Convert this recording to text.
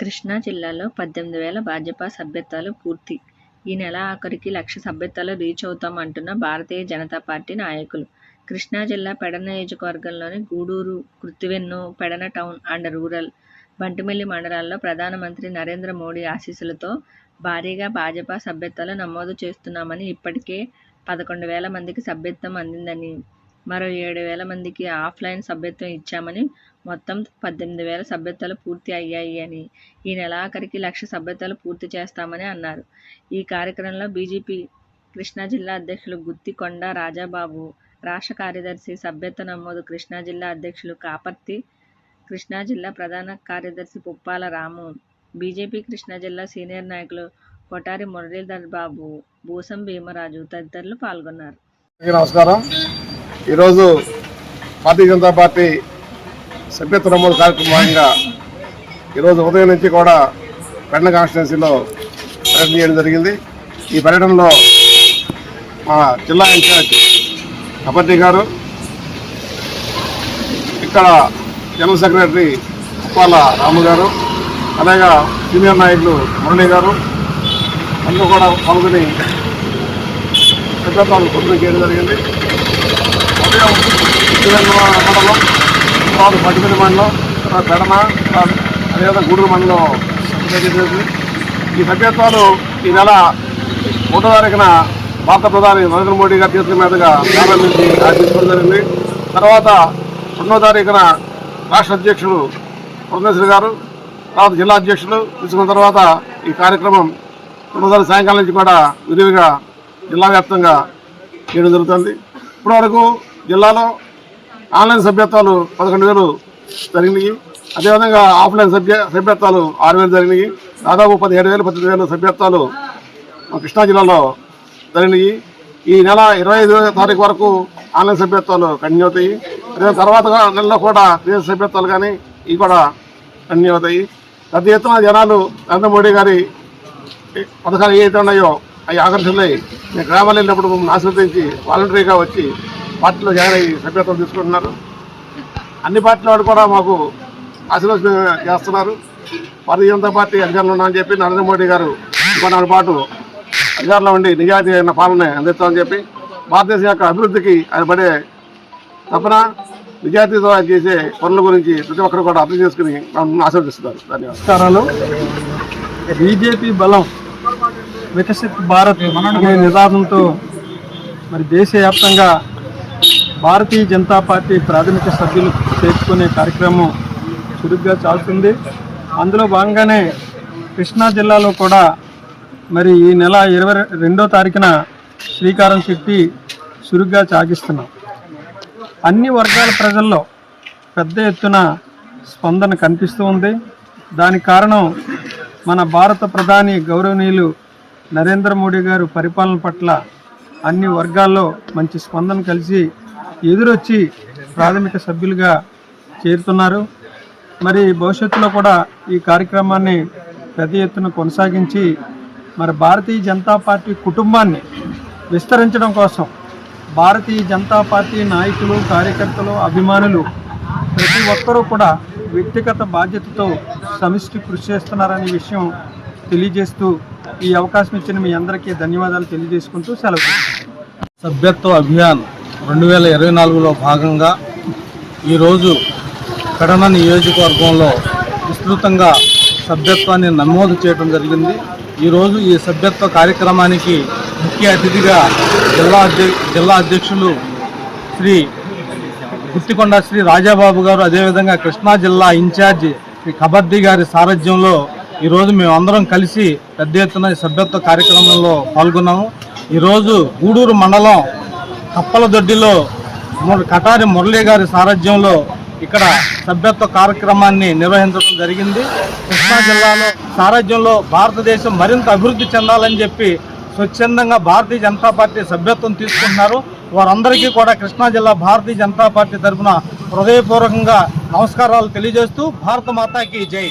కృష్ణా జిల్లాలో పద్దెనిమిది వేల భాజపా సభ్యత్వాలు పూర్తి. ఈ నెల ఆఖరికి లక్ష సభ్యత్వాలు రీచ్ అవుతాం అంటున్న భారతీయ జనతా పార్టీ నాయకులు. కృష్ణా జిల్లా పెడన నియోజకవర్గంలోని Guduru Kruthivennu Pedana town and rural Bantumilli మండలాల్లో ప్రధానమంత్రి నరేంద్ర మోడీ ఆశీస్సులతో భారీగా భాజపా సభ్యత్వాలు నమోదు చేస్తున్నామని ఇప్పటికే పదకొండు వేల మందికి సభ్యత్వం అందిందని మరో ఏడు వేల మందికి ఆఫ్లైన్ సభ్యత్వం ఇచ్చామని మొత్తం పద్దెనిమిది వేల సభ్యత్వాలు పూర్తి అయ్యాయి అని ఈ నెలాఖరికి లక్ష సభ్యత్వాలు పూర్తి చేస్తామని అన్నారు. ఈ కార్యక్రమంలో బీజేపీ కృష్ణా జిల్లా అధ్యక్షులు గుత్తికొండ రాజాబాబు రాష్ట్ర కార్యదర్శి సభ్యత్వ నమోదు కృష్ణా జిల్లా అధ్యక్షులు కాపర్తి కృష్ణా జిల్లా ప్రధాన కార్యదర్శి పుప్పాల రాము బీజేపీ కృష్ణా జిల్లా సీనియర్ నాయకులు కొటారి మురళీధర్ బాబు భూసం భీమరాజు తదితరులు పాల్గొన్నారు. నమస్కారం. ఈరోజు భారతీయ జనతా పార్టీ సభ్యత్వ నమోదు కార్యక్రమం భాగంగా ఈరోజు ఉదయం నుంచి కూడా పెండ కాన్స్టిట్యున్సీలో పర్యటన చేయడం జరిగింది. ఈ పర్యటనలో మా జిల్లా ఇన్ఛార్జ్ అపర్ణి గారు. ఇక్కడ జనరల్ సెక్రటరీ ఉప్పాల రాము గారు అలాగే సీనియర్ నాయకులు మురళి గారు. అందరూ కూడా పాల్గొని సభ్యత్వాలు పొందుకు చేయడం జరిగింది. ఉదయం మండలం తర్వాత పట్టిపల్లి మండలం తర్వాత పెడమ తర్వాత అదేవిధంగా గూడూరు మండలం ఈ సభ్యత్వాలు ఈ నెల ఒకటో తారీఖున భారత ప్రధాని నరేంద్ర మోడీ గారి చేతుల మీదుగా ప్రారంభించి ఆశించడం జరిగింది. తర్వాత రెండో తారీఖున రాష్ట్ర అధ్యక్షుడు పురంధేశ్వరి గారు తర్వాత జిల్లా అధ్యక్షులు తీసుకున్న తర్వాత ఈ కార్యక్రమం రెండో తారీఖు సాయంకాలం నుంచి కూడా విరివిగా జిల్లా వ్యాప్తంగా చేయడం జరుగుతుంది. ఇప్పటివరకు జిల్లాలో ఆన్లైన్ సభ్యత్వాలు పదకొండు వేలు జరిగినాయి. అదేవిధంగా ఆఫ్లైన్ సభ్య సభ్యత్వాలు ఆరు వేలు జరిగినాయి. దాదాపు పదిహేడు వేలు పద్దెనిమిది వేలు సభ్యత్వాలు మా కృష్ణా జిల్లాలో జరిగినాయి. ఈ నెల ఇరవై ఐదో తారీఖు వరకు ఆన్లైన్ సభ్యత్వాలు కంటిన్యూ అవుతాయి. అదే తర్వాత నెలలో కూడా దేశ సభ్యత్వాలు కానీ ఇవి కూడా కంటిన్యూ అవుతాయి. పెద్ద ఎత్తున జనాలు నరేంద్ర మోడీ గారి పథకాలు ఏవైతే ఉన్నాయో అవి ఆకర్షణలై నేను గ్రామాలు వెళ్ళినప్పుడు మమ్మల్ని ఆశీర్వదించి వాలంటరీగా వచ్చి పార్టీలో జాయిన్ అయ్యి సభ్యత్వం తీసుకుంటున్నారు. అన్ని పార్టీల వాడు కూడా మాకు ఆశీర్వాదం చేస్తున్నారు. భారతీయ జనతా పార్టీ అధికారంలో ఉన్నామని చెప్పి నరేంద్ర మోడీ గారు కొన్నాళ్ళ పాటు అధికారంలో ఉండి నిజాయితీ అయిన పాలన అందిస్తామని చెప్పి భారతదేశం యొక్క అభివృద్ధికి ఆయన పడే తపన నిజాయితీతో ఆయన చేసే పనుల గురించి ప్రతి ఒక్కరు కూడా అర్థం చేసుకుని ఆశీర్వదిస్తున్నారు. ధన్యవాదాలు. బీజేపీ బలం వికసిత్ భారత్ అనే నినాదంతో మరి దేశవ్యాప్తంగా భారతీయ జనతా పార్టీ ప్రాథమిక సభ్యులు చేర్చుకునే కార్యక్రమం చురుగ్గా చాలుతుంది. అందులో భాగంగానే కృష్ణా జిల్లాలో కూడా మరి ఈ నెల ఇరవై రెండో తారీఖున శ్రీకారం చుట్టి చురుగ్గా సాగిస్తున్నాం అన్ని వర్గాల ప్రజల్లో పెద్ద ఎత్తున స్పందన కనిపిస్తూ ఉంది. దానికి కారణం మన భారత ప్రధాని గౌరవనీయులు నరేంద్ర మోడీ గారు పరిపాలన పట్ల అన్ని వర్గాల్లో మంచి స్పందన కలిసి ఎదురొచ్చి ప్రాథమిక సభ్యులుగా చేరుతున్నారు. మరి భవిష్యత్తులో కూడా ఈ కార్యక్రమాన్ని పెద్ద ఎత్తున కొనసాగించి మరి భారతీయ జనతా పార్టీ కుటుంబాన్ని విస్తరించడం కోసం భారతీయ జనతా పార్టీ నాయకులు కార్యకర్తలు అభిమానులు ప్రతి ఒక్కరూ కూడా వ్యక్తిగత బాధ్యతతో సమిష్టి కృషి చేస్తున్నారనే విషయం తెలియజేస్తూ ఈ అవకాశం ఇచ్చిన మీ అందరికీ ధన్యవాదాలు తెలియజేసుకుంటూ సెలవు సభ్యత్వ అభియాన్ రెండు వేల ఇరవై నాలుగులో భాగంగా ఈరోజు కడన నియోజకవర్గంలో విస్తృతంగా సభ్యత్వాన్ని నమోదు చేయడం జరిగింది. ఈరోజు ఈ సభ్యత్వ కార్యక్రమానికి ముఖ్య అతిథిగా జిల్లా జిల్లా అధ్యక్షులు శ్రీ గుత్తికొండ శ్రీ రాజాబాబు గారు అదేవిధంగా కృష్ణా జిల్లా ఇన్ఛార్జి శ్రీ కబడ్డీ గారి సారథ్యంలో ఈరోజు మేమందరం కలిసి పెద్ద ఎత్తున ఈ సభ్యత్వ కార్యక్రమంలో పాల్గొన్నాము. ఈరోజు గూడూరు మండలం కప్పలదొడ్డిలో కటారి మురళీ గారి సారథ్యంలో ఇక్కడ సభ్యత్వ కార్యక్రమాన్ని నిర్వహించడం జరిగింది. కృష్ణా జిల్లాలో సారథ్యంలో భారతదేశం మరింత అభివృద్ధి చెందాలని చెప్పి స్వచ్ఛందంగా భారతీయ జనతా పార్టీ సభ్యత్వం తీసుకుంటున్నారు. వారందరికీ కూడా కృష్ణా జిల్లా భారతీయ జనతా పార్టీ తరఫున హృదయపూర్వకంగా నమస్కారాలు తెలియజేస్తూ భారత మాతాకి జై.